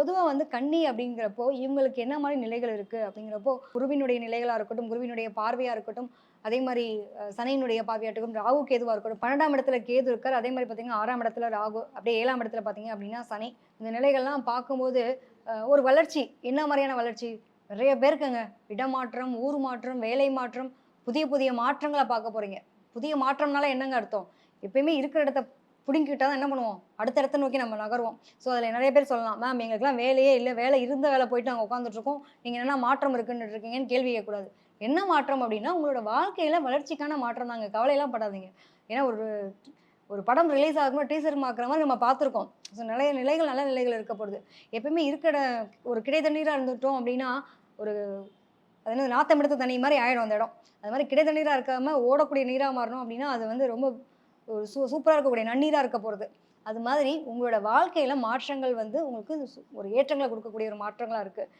பொதுவாக வந்து கன்னி அப்படிங்கிறப்போ இவங்களுக்கு என்ன மாதிரி நிலைகள் இருக்குது அப்படிங்கிறப்போ குருவினுடைய நிலைகளாக இருக்கட்டும் குருவினுடைய பார்வையாக இருக்கட்டும் அதே மாதிரி சனையினுடைய பார்வையாட்டுக்கும் ராகு கேதுவாக இருக்கட்டும் பன்னெண்டாம் இடத்துல கேது இருக்கார். அதே மாதிரி பார்த்தீங்கன்னா ஆறாம் இடத்துல ராகு அப்படியே ஏழாம் இடத்துல பார்த்தீங்க அப்படின்னா சனி. இந்த நிலைகள்லாம் பார்க்கும்போது ஒரு வளர்ச்சி. என்ன மாதிரியான வளர்ச்சி? நிறைய பேருக்குங்க இடமாற்றம் ஊர் மாற்றம் வேலை மாற்றம் புதிய புதிய மாற்றங்களை பார்க்க போகிறீங்க புதிய மாற்றம்னால என்னங்க அர்த்தம்? எப்பயுமே இருக்கிற இடத்த பிடுங்கிட்டா தான் என்ன பண்ணுவோம்? அடுத்த இடத்த நோக்கி நம்ம நகருவோம். ஸோ அதில் நிறைய பேர் சொல்லலாம் மேம் எங்களுக்குலாம் வேலையே இல்லை. வேலை இருந்த வேலை போயிட்டு நாங்கள் உட்காந்துட்ருக்கோம் நீங்கள் என்ன மாற்றம் இருக்குன்னு இருக்கீங்கன்னு கேள்வி கேட்கக்கூடாது. என்ன மாற்றம் அப்படின்னா உங்களோட வாழ்க்கையில் வளர்ச்சிக்கான மாற்றம் தாங்க. கவலையெல்லாம் படாதீங்க. ஏன்னா ஒரு ஒரு படம் ரிலீஸ் ஆகும்போது டீசர் மாக்குற மாதிரி நம்ம பார்த்துருக்கோம். ஸோ நிறைய நிலைகள் நல்ல நிலைகள் இருக்கப்படுது எப்பயுமே இருக்கிற ஒரு கிடைத்தண்ணீராக இருந்துட்டோம் அப்படின்னா ஒரு அது என்ன நாத்தம் எடுத்த தண்ணி மாதிரி ஆகிடும் அந்த இடம். அது மாதிரி கிடைத்தண்ணீராக இருக்காமல் ஓடக்கூடிய நீராக மாறணும் அப்படின்னா அது வந்து ரொம்ப ஒரு சூ சூப்பராக இருக்கக்கூடிய நன்னீராக இருக்க போகிறது அது மாதிரி உங்களோட வாழ்க்கையில் மாற்றங்கள் வந்து உங்களுக்கு ஒரு ஏற்றங்களை கொடுக்கக்கூடிய ஒரு மாற்றங்களாக இருக்குது